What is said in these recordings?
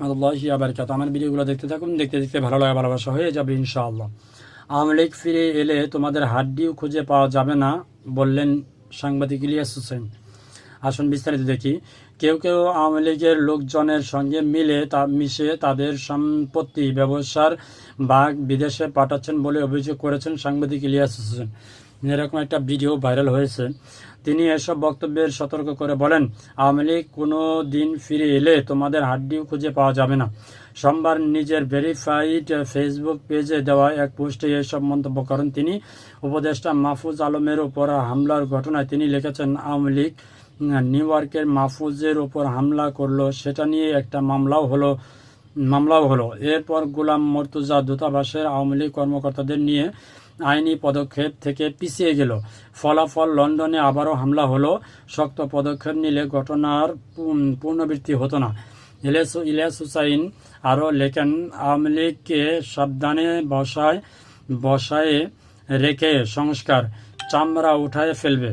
রহমতুল্লাহি আবরকাত আমার ভিডিওগুলো দেখতে থাকুন, দেখতে দেখতে ভালো লাগা, ভালোবাসা হয়ে যাবে ইনশাআল্লাহ। আওয়ামী লীগ ফিরে এলে তোমাদের হাড্ডিও খুঁজে পাওয়া যাবে না, বললেন সাংবাদিক ইলিয়াস হোসেন। আসুন বিস্তারিত দেখি। কেউ কেউ আওয়ামী লীগের লোকজনের সঙ্গে মিলে তা, মিশে তাদের সম্পত্তি, ব্যবসার ভাগ বিদেশে পাঠাচ্ছেন বলে অভিযোগ করেছেন সাংবাদিক ইলিয়াস হোসেন। এরকম একটা ভিডিও ভাইরাল হয়েছে। তিনি এসব বক্তব্যের সতর্ক করে বলেন, আওয়ামী লীগ কোনো দিন ফিরে এলে তোমাদের হাড্ডিও খুঁজে পাওয়া যাবে না। সোমবার নিজের ভেরিফাইড ফেসবুক পেজে দেওয়া এক পোস্টে এসব মন্তব্য করেন তিনি। উপদেষ্টা মাহফুজ আলমের ওপর হামলার ঘটনায় তিনি লিখেছেন, আওয়ামী লীগ নিউ ইয়র্কের মাহফুজের ওপর হামলা করল, সেটা নিয়ে একটা মামলাও হলো মামলাও হলো। এরপর গোলাম মর্তুজা দূতাবাসের আওয়ামী লীগ কর্মকর্তাদের নিয়ে আইনি পদক্ষেপ থেকে পিছিয়ে গেল। ফলাফল লন্ডনে আবারও হামলা হলো। শক্ত পদক্ষেপ নিলে ঘটনার পুনরাবৃত্তি হতো না। ইলিয়াস ইলিয়াস হুসাইন আরও লেখেন, আওয়ামী লীগকে সাবধানে বসায়, বসায়ে রেখে সংস্কার চামড়া উঠায় ফেলবে।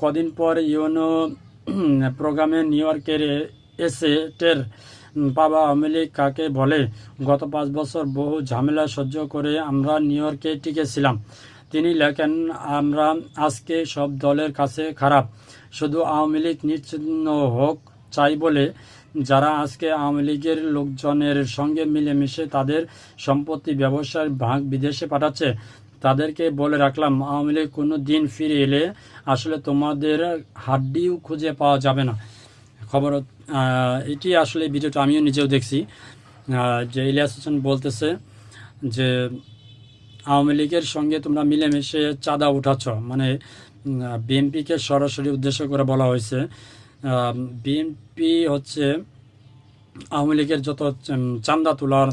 কদিন পর ইউনো প্রোগ্রামে নিউ ইয়র্কের এসে টের বাবা আওয়ামী লীগ কাকে বলে? গত পাঁচ বছর বহু ঝামেলা সহ্য করে আমরা নিউ ইয়র্কে টিকেছিলাম। তিনি লেখেন, আমরা আজকে সব দলের কাছে খারাপ। শুধু আওয়ামী লীগ নিশ্চিহ্ন হোক চাই বলে যারা আজকে আওয়ামী লীগের লোকজনের সঙ্গে মিলেমিশে তাদের সম্পত্তি ব্যবসার ভাগ বিদেশে পাঠাচ্ছে। তাদেরকে বলে রাখলাম, আওয়ামী লীগ কোনো দিন ফিরে এলে আসলে তোমাদের হাড্ডিও খুঁজে পাওয়া যাবে না। খবর এটি আসলে ভিডিওটা আমিও নিজেও দেখছি। যে ইলিয়াস হোসেন বলতেছে যে, আওয়ামী লীগের সঙ্গে তোমরা মিলেমিশে চাঁদা উঠাচ্ছ। মানে বিএনপিকে সরাসরি উদ্দেশ্য করে বলা হয়েছে বিএনপি হচ্ছে আওয়ামী লীগের যত চান্দা তোলার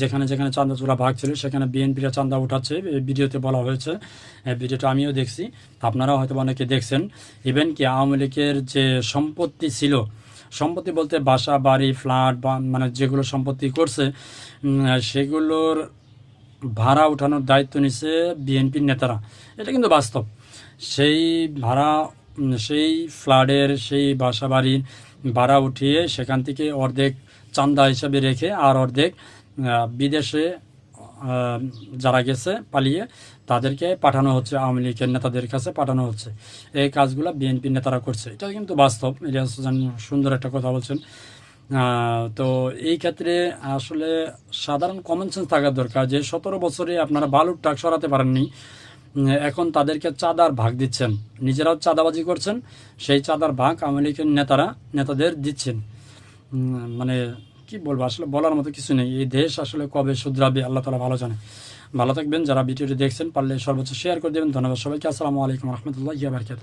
যেখানে যেখানে চাঁদা তোলা ভাগ ছিল, সেখানে বিএনপিরা চাঁদা উঠাচ্ছে। ভিডিওতে বলা হয়েছে ভিডিওটা আমিও দেখছি। আপনারাও হয়তো অনেকে দেখছেন। ইভেন কি আওয়ামী লীগের যে সম্পত্তি ছিল, সম্পত্তি বলতে বাসা, বাড়ি, ফ্ল্যাট বা মানে যেগুলো সম্পত্তি করছে সেগুলোর ভাড়া উঠানোর দায়িত্ব নিছে বিএনপির নেতারা। এটা কিন্তু বাস্তব। সেই ভাড়া সেই ফ্ল্যাটের, সেই বাসা বাড়ির ভাড়া উঠিয়ে সেখান থেকে অর্ধেক চান্দা হিসাবে রেখে আর অর্ধেক বিদেশে যারা গেছে পালিয়ে তাদেরকে পাঠানো হচ্ছে, আওয়ামী লীগের নেতাদের কাছে পাঠানো হচ্ছে। এই কাজগুলো বিএনপির নেতারা করছে। এটা কিন্তু বাস্তব। ইলিয়াস হোসেন সুন্দর একটা কথা বলছেন। তো এই ক্ষেত্রে আসলে সাধারণ কমন সেন্স থাকার দরকার যে সতেরো বছরে আপনারা বালুর টাক সরাতে পারেননি এখন তাদেরকে চাঁদার ভাগ দিচ্ছেন। নিজেরাও চাঁদাবাজি করছেন, সেই চাঁদার ভাগ আওয়ামী লীগের নেতারা, নেতাদের দিচ্ছেন। মানে কি বলব, আসলে বলার মতো কিছু নেই। এই দেশ আসলে কবে শুধরাবে, আল্লাহ তালা ভালো জানে। ভালো থাকবেন, যারা ভিডিওটি দেখছেন, পারলে সর্বোচ্চ শেয়ার করে দেবেন। ধন্যবাদ সবাইকে। আসসালামু আলাইকুম রহমতুল্লাহ বারকাত